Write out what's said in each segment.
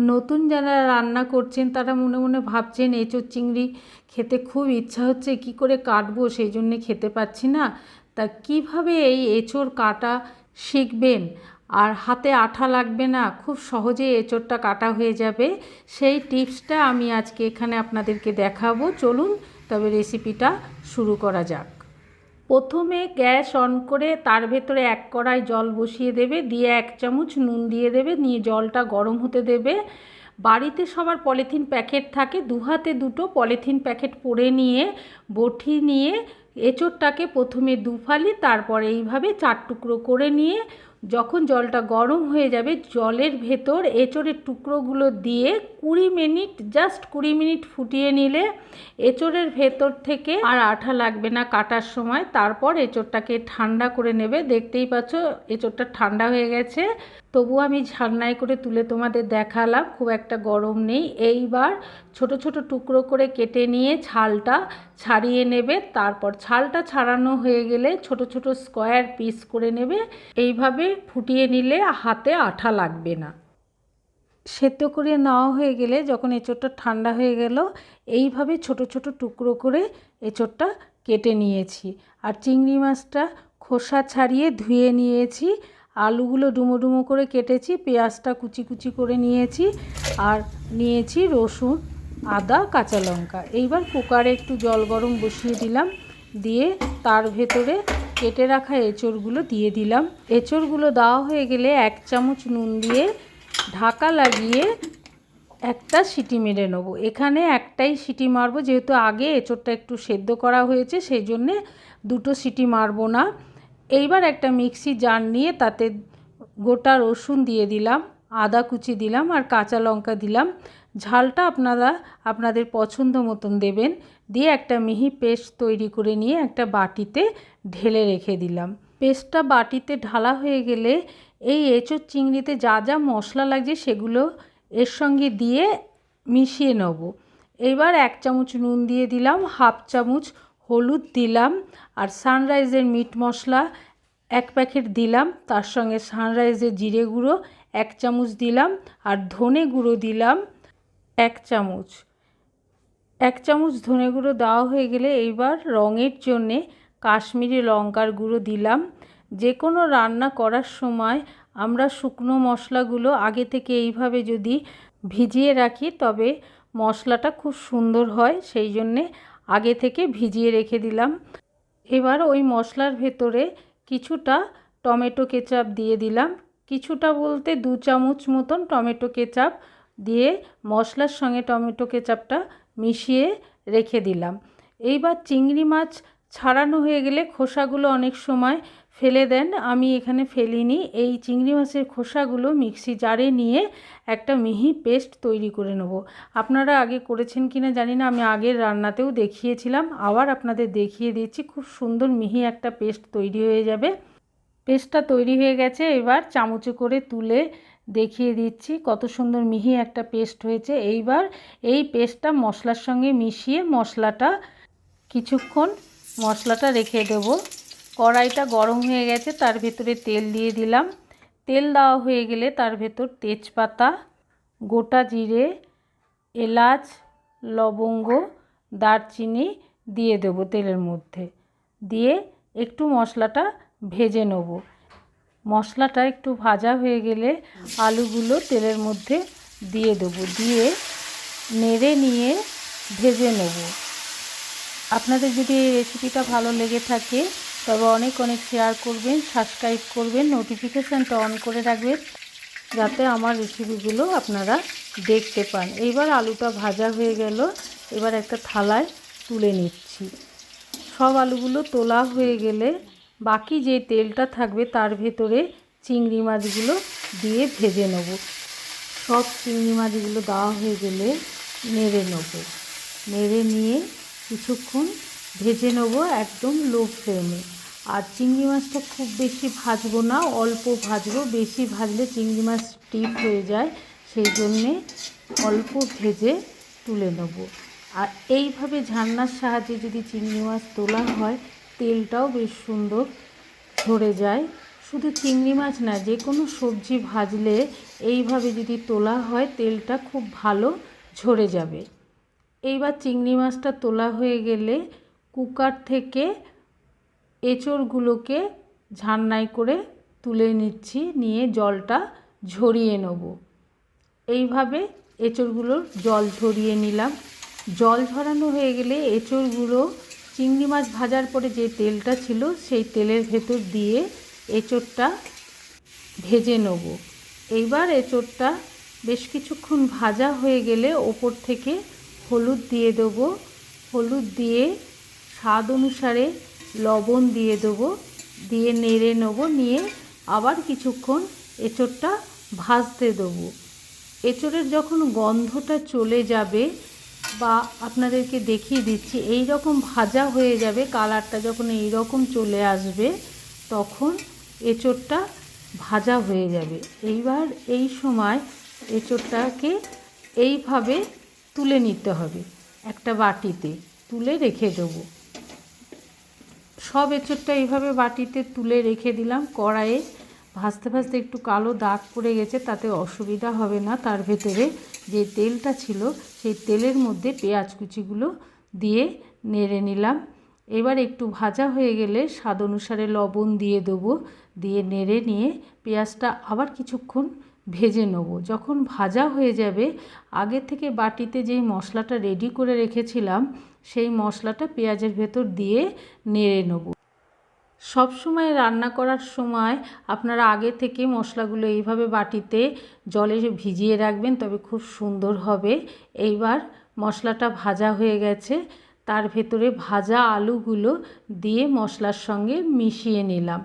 নতুন যারা রান্না করছেন, তারা মনে মনে ভাবছেন এঁচোড় চিংড়ি খেতে খুব ইচ্ছা হচ্ছে, কি করে কাটবো? সেই জন্যে খেতে পাচ্ছি না। তা কীভাবে এই এঁচোড় কাটা শিখবেন? আর হাতে আঠা লাগবে না? খুব সহজে এঁচোড়টা কাটা হয়ে যাবে। সেই টিপসটা আমি আজকে এখানে আপনাদেরকে দেখাবো। চলুন, তবে রেসিপিটা শুরু করা যাক। প্রথমে গ্যাস অন করে তার ভেতরে এক কড়াই জল বসিয়ে দেবে, দিয়ে এক চামচ নুন দিয়ে দেবে, নিয়ে জলটা গরম হতে দেবে। বাড়িতে সবার পলিথিন প্যাকেট থাকে, দু হাতে দুটো পলিথিন প্যাকেট পরে নিয়ে, বটি নিয়ে, এঁচোড়টাকে প্রথমে দুফালি তারপর এইভাবে চার টুকরো করে নিয়ে যখন জলটা গরম হয়ে যাবে, জলের ভেতর এঁচোড়ের টুকরোগুলো দিয়ে কুড়ি মিনিট জাস্ট কুড়ি মিনিট ফুটিয়ে নিলে এঁচোড়ের ভেতর থেকে আর আঠা লাগবে না কাটার সময়। তারপর এঁচোড়টাকে ঠান্ডা করে নেবে। দেখতেই পাচ্ছ, এঁচোড়টা ঠান্ডা হয়ে গেছে। তবু আমি ঝালনায় করে তুলে তোমাদের দেখালাম, খুব একটা গরম নেই। এইবার ছোট ছোট টুকরো করে কেটে নিয়ে ছালটা ছাড়িয়ে নেবে। তারপর ছালটা ছাড়ানো হয়ে গেলে ছোট ছোট স্কোয়ার পিস করে নেবে। এইভাবে ফুটিয়ে নিলে হাতে আঠা লাগবে না। সেদ্ধ করে নেওয়া হয়ে গেলে যখন এঁচোড়টা ঠান্ডা হয়ে গেল, এইভাবে ছোট ছোট টুকরো করে এঁচোড়টা কেটে নিয়েছি। আর চিংড়ি মাছটা খোসা ছাড়িয়ে ধুয়ে নিয়েছি। আলুগুলো ডুমো ডুমো করে কেটেছি, পেঁয়াজটা কুচি কুচি করে নিয়েছি আর নিয়েছি রসুন, আদা, কাঁচা লঙ্কা। এইবার কুকারে একটু জল গরম বসিয়ে দিলাম। দিয়ে তার ভেতরে কেটে রাখা এঁচড়গুলো দিয়ে দিলাম। এঁচড়গুলো দেওয়া হয়ে গেলে এক চামচ নুন দিয়ে ঢাকা লাগিয়ে একটা সিটি মেরে নেব। এখানে একটাই সিটি মারবো, যেহেতু আগে এঁচড়টা একটু সেদ্ধ করা হয়েছে, সেই জন্যে দুটো সিটি মারবো না। এইবার একটা মিক্সি জার নিয়ে তাতে গোটা রসুন দিয়ে দিলাম, আদা কুচি দিলাম আর কাঁচা লঙ্কা দিলাম। ঝালটা আপনারা আপনাদের পছন্দ মতন দেবেন। দিয়ে একটা মিহি পেস্ট তৈরি করে নিয়ে একটা বাটিতে ঢেলে রেখে দিলাম। পেস্টটা বাটিতে ঢালা হয়ে গেলে এই এঁচোড় চিংড়িতে যা যা মশলা লাগছে সেগুলো এর সঙ্গে দিয়ে মিশিয়ে নেব। এবার এক চামচ নুন দিয়ে দিলাম, হাফ চামচ হলুদ দিলাম আর সানরাইজের মিট মশলা এক প্যাকেট দিলাম। তার সঙ্গে সানরাইজের জিরে গুঁড়ো এক চামচ দিলাম আর ধনে গুঁড়ো দিলাম। এক চামচ। এক চামচ ধনে গুঁড়ো দেওয়া হয়ে গেলে এইবার রঙের জন্যে কাশ্মীরি লঙ্কার গুঁড়ো দিলাম। যে কোনো রান্না করার সময় আমরা শুকনো মশলাগুলো আগে থেকে এইভাবে যদি ভিজিয়ে রাখি, তবে মশলাটা খুব সুন্দর হয়, সেই জন্যে আগে থেকে ভিজিয়ে রেখে দিলাম। এবার ওই মশলার ভেতরে কিছুটা টমেটো কেচাপ দিয়ে দিলাম। কিছুটা বলতে দু চামচ মতন টমেটো কেচাপ। দিয়ে মশলার সঙ্গে টমেটো কেচাপটা মিশিয়ে রেখে দিলাম। এইবার চিংড়ি মাছ ছাড়ানো হয়ে গেলে খোসাগুলো অনেক সময় ফেলে দেন। আমি এখানে ফেলিনি। এই চিংড়ি মাছের খোসাগুলো মিক্সি জারে নিয়ে একটা মিহি পেস্ট তৈরি করে নেব। আপনারা আগে করেছেন কি না জানি না, আমি আগের রান্নাতেও দেখিয়েছিলাম। আবার আপনাদের দেখিয়ে দিচ্ছি খুব সুন্দর মিহি একটা পেস্ট তৈরি হয়ে যাবে। পেস্টটা তৈরি হয়ে গেছে। এবার চামচে করে তুলে দেখিয়ে দিচ্ছি কত সুন্দর মিহি একটা পেস্ট হয়েছে। এইবার এই পেস্টটা মশলার সঙ্গে মিশিয়ে মশলাটা কিছুক্ষণ মশলাটা রেখে দেব। কড়াইটা গরম হয়ে গেছে, তার ভেতরে তেল দিয়ে দিলাম। তেল দেওয়া হয়ে গেলে তার ভেতর তেজপাতা, গোটা জিরে, এলাচ, লবঙ্গ, দারচিনি দিয়ে দেবো তেলের মধ্যে। দিয়ে একটু মশলাটা ভেজে নেব। মশলাটা একটু ভাজা হয়ে গেলে আলুগুলো তেলের মধ্যে দিয়ে দেবো, দিয়ে নেড়ে নিয়ে ভেজে নেব। আপনাদের যদি এই রেসিপিটা ভালো লেগে থাকে, তবে অনেক অনেক শেয়ার করবেন সাবস্ক্রাইব করবেন নোটিফিকেশানটা অন করে রাখবেন, যাতে আমার রেসিপিগুলো আপনারা দেখতে পান। এইবার আলুটা ভাজা হয়ে গেল, এবার একটা থালায় তুলে নিচ্ছি। সব আলুগুলো তোলা হয়ে গেলে বাকি যে তেলটা থাকবে তার ভেতরে চিংড়ি মাছগুলো দিয়ে ভেজে নেব। সব চিংড়ি মাছগুলো দেওয়া হয়ে গেলে নেড়ে নেব। নেড়ে নিয়ে কিছুক্ষণ ভেজে নেব একদম লো ফ্লেমে। আর চিংড়ি মাছটা খুব বেশি ভাজবো না, অল্প ভাজবো। বেশি ভাজলে চিংড়ি মাছ টিপ হয়ে যায়, সেই জন্যে অল্প ভেজে তুলে নেব। আর এইভাবে ঝান্নার সাহায্যে যদি চিংড়ি মাছ তোলা হয় তেলটাও বেশ সুন্দর ঝরে যায়। শুধু চিংড়ি মাছ না যে কোনো সবজি ভাজলে এইভাবে যদি তোলা হয়, তেলটা খুব ভালো ঝরে যাবে। এইবার চিংড়ি মাছটা তোলা হয়ে গেলে কুকার থেকে এঁচড়গুলোকে ঝান্নাই করে তুলে নিচ্ছি, নিয়ে জলটা ঝরিয়ে নেব। এইভাবে এঁচড়গুলোর জল ঝরিয়ে নিলাম। জল ঝরানো হয়ে গেলে এঁচড়গুলো চিংড়ি মাছ ভাজার পরে যে তেলটা ছিল, সেই তেলের ভেতর দিয়ে এঁচড়টা ভেজে নেব। এইবার এঁচড়টা বেশ কিছুক্ষণ ভাজা হয়ে গেলে ওপর থেকে হলুদ দিয়ে দেবো। হলুদ দিয়ে স্বাদ অনুসারে লবণ দিয়ে দেবো। দিয়ে নেড়ে নেব, নিয়ে আবার কিছুক্ষণ এঁচড়টা ভাজতে দেবো। এঁচড়ের যখন গন্ধটা চলে যাবে বা আপনাদেরকে দেখিয়ে দিচ্ছি এই রকম ভাজা হয়ে যাবে, কালারটা যখন এই রকম চলে আসবে, তখন এঁচড়টা ভাজা হয়ে যাবে। এইবার এই সময় এঁচড়টাকে এইভাবে তুলে নিতে হবে, একটা বাটিতে তুলে রেখে দেবো। সব এঁচড়টা এইভাবে বাটিতে তুলে রেখে দিলাম, কড়াইয়ে ভাজতে ভাজতে একটু কালো দাগ পড়ে গেছে, তাতে অসুবিধা হবে না, তার ভেতরে যে তেলটা ছিল, সেই তেলের মধ্যে পেঁয়াজ কুচিগুলো দিয়ে নেড়ে নিলাম। এবার একটু ভাজা হয়ে গেলে স্বাদ অনুসারে লবণ দিয়ে দেবো। দিয়ে নেড়ে নিয়ে পেঁয়াজটা আবার কিছুক্ষণ ভেজে নেব। যখন ভাজা হয়ে যাবে, আগে থেকে বাটিতে যেই মশলাটা রেডি করে রেখেছিলাম, সেই মশলাটা পেঁয়াজের ভেতর দিয়ে নেড়ে নেব। সব সময় রান্না করার সময় আপনারা আগে থেকে মশলাগুলো এইভাবে বাটিতে জলে ভিজিয়ে রাখবেন, তবে খুব সুন্দর হবে। এইবার মশলাটা ভাজা হয়ে গেছে। তার ভেতরে ভাজা আলুগুলো দিয়ে মশলার সঙ্গে মিশিয়ে নিলাম।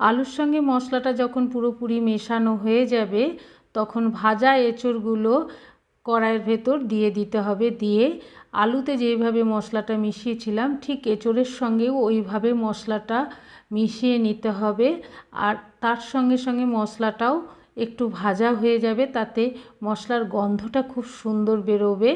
আলুর সঙ্গে মশলাটা যখন পুরোপুরি মেশানো হয়ে যাবে, তখন ভাজা এঁচড়গুলো কড়াইয়ের ভেতর দিয়ে দিতে হবে। দিয়ে আলুতে যেইভাবে মশলাটা মিশিয়েছিলাম, ঠিক এঁচড়ের সঙ্গেও ওইভাবে মশলাটা মিশিয়ে নিতে হবে আর তার সঙ্গে সঙ্গে মশলাটাও একটু ভাজা হয়ে যাবে, তাতে মশলার গন্ধটা খুব সুন্দর বেরোবে।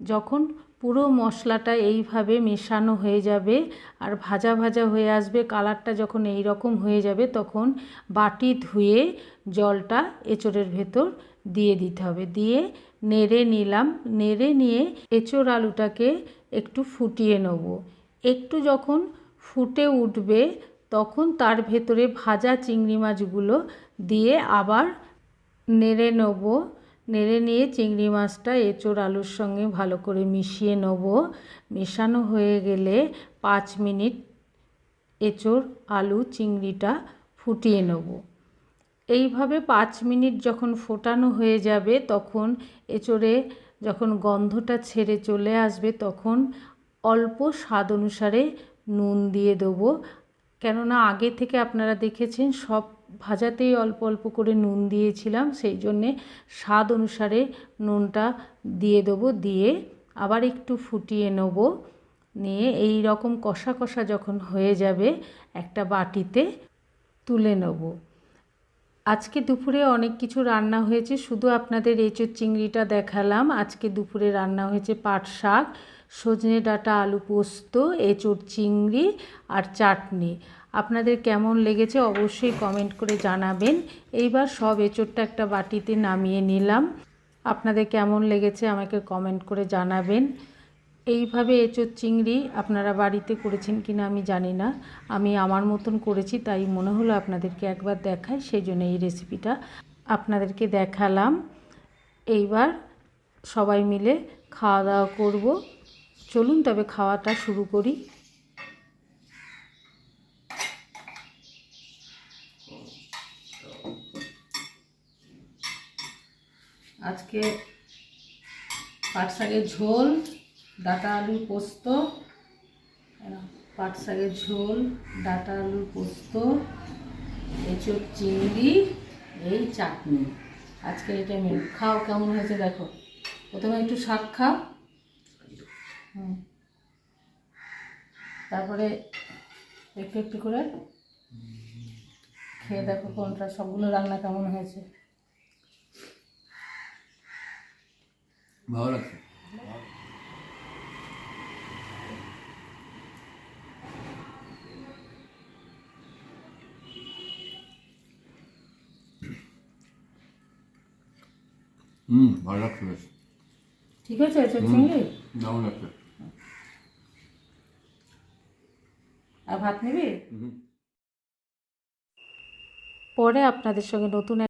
যখন পুরো মশলাটা এইভাবে মেশানো হয়ে যাবে আর ভাজা ভাজা হয়ে আসবে, কালারটা যখন এই রকম হয়ে যাবে, তখন বাটি ধুয়ে জলটা এঁচড়ের ভেতর দিয়ে দিতে হবে। দিয়ে নেড়ে নিলাম, নেড়ে নিয়ে এঁচড় আলুটাকে একটু ফুটিয়ে নেব। একটু যখন ফুটে উঠবে তখন তার ভেতরে ভাজা চিংড়ি মাছগুলো দিয়ে আবার নেড়ে নেব। নেড়ে নিয়ে চিংড়ি মাছটা এঁচোড় আলুর সঙ্গে ভালো করে মিশিয়ে নেব। মেশানো হয়ে গেলে পাঁচ মিনিট এঁচোড় আলু চিংড়িটা ফুটিয়ে নেব। এইভাবে পাঁচ মিনিট যখন ফোটানো হয়ে যাবে, তখন এঁচোড়ে যখন গন্ধটা ছেড়ে চলে আসবে, তখন অল্প স্বাদ অনুসারে নুন দিয়ে দেবো। কেননা আগে থেকে আপনারা দেখেছেন, সব ভাজাতেই অল্প অল্প করে নুন দিয়েছিলাম, সেই জন্যে স্বাদ অনুসারে নুনটা দিয়ে দেবো, দিয়ে আবার একটু ফুটিয়ে নেব। নিয়ে এই রকম কষা কষা যখন হয়ে যাবে, একটা বাটিতে তুলে নেব। আজকে দুপুরে অনেক কিছু রান্না হয়েছে, শুধু আপনাদের এঁচোর চিংড়িটা দেখালাম। আজকে দুপুরে রান্না হয়েছে পাট শাক, সজনে ডাঁটা আলু পোস্ত, এঁচোর চিংড়ি আর চাটনি। আপনাদের কেমন লেগেছে অবশ্যই কমেন্ট করে জানাবেন। এইবার সব এঁচোড়টা একটা বাটিতে নামিয়ে নিলাম। আপনাদের কেমন লেগেছে আমাকে কমেন্ট করে জানাবেন। এইভাবে এঁচোর চিংড়ি আপনারা বাড়িতে করেছেন কি না আমি জানি না। আমি আমার মতন করেছি, তাই মনে হলো আপনাদেরকে একবার দেখাই সেই জন্য এই রেসিপিটা আপনাদেরকে দেখালাম। এইবার সবাই মিলে খাওয়া দাওয়া করব। চলুন তবে খাওয়াটা শুরু করি। আজকে পাট শাকের ঝোল, ডাটা আলু পোস্ত পাট শাকের ঝোল, ডাটা আলু পোস্ত এঁচোর চিংড়ি, এই চাটনি। আজকে এটা মেনু খাও, কেমন হয়েছে দেখো। প্রথমে একটু শাক খাও। হুম। তারপরে একটু একটু করে খেয়ে দেখো কোনটা, সবগুলো রান্না কেমন হয়েছে। ভালো লাগছে। হুম ভালো লাগছে বেশ। ঠিক আছে চিংড়ি দারুণ লাগছে। আর ভাত নেবে? পরে আপনাদের সঙ্গে নতুন